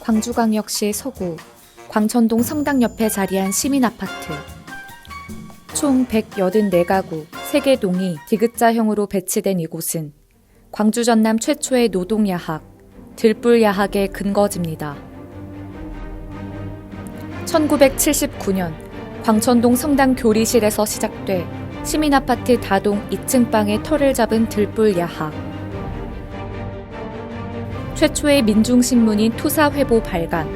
광주광역시 서구 광천동 성당 옆에 자리한 시민 아파트. 총 184가구 3개 동이 디귿자형으로 배치된 이곳은 광주 전남 최초의 노동 야학, 들불 야학의 근거지입니다. 1979년 광천동 성당 교리실에서 시작돼 시민아파트 다동 2층 방에 터를 잡은 들불야학. 최초의 민중신문인 투사회보 발간,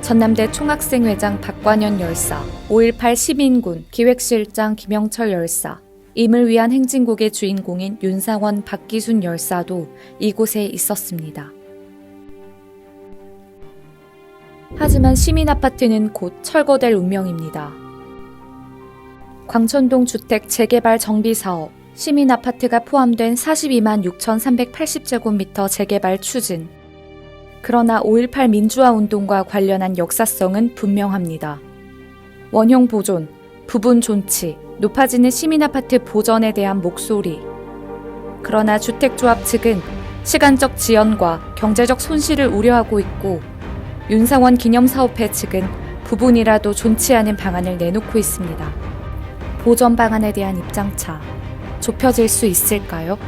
전남대 총학생회장 박관현 열사, 5.18 시민군 기획실장 김영철 열사, 임을 위한 행진곡의 주인공인 윤상원 박기순 열사도 이곳에 있었습니다. 하지만 시민 아파트는 곧 철거될 운명입니다. 광천동 주택 재개발 정비 사업, 시민 아파트가 포함된 42만 6,380제곱미터 재개발 추진. 그러나 5.18 민주화 운동과 관련한 역사성은 분명합니다. 원형 보존, 부분 존치, 높아지는 시민 아파트 보전에 대한 목소리. 그러나 주택조합 측은 시간적 지연과 경제적 손실을 우려하고 있고 윤상원 기념사업회 측은 부분이라도 존치하는 방안을 내놓고 있습니다. 보전 방안에 대한 입장차 좁혀질 수 있을까요?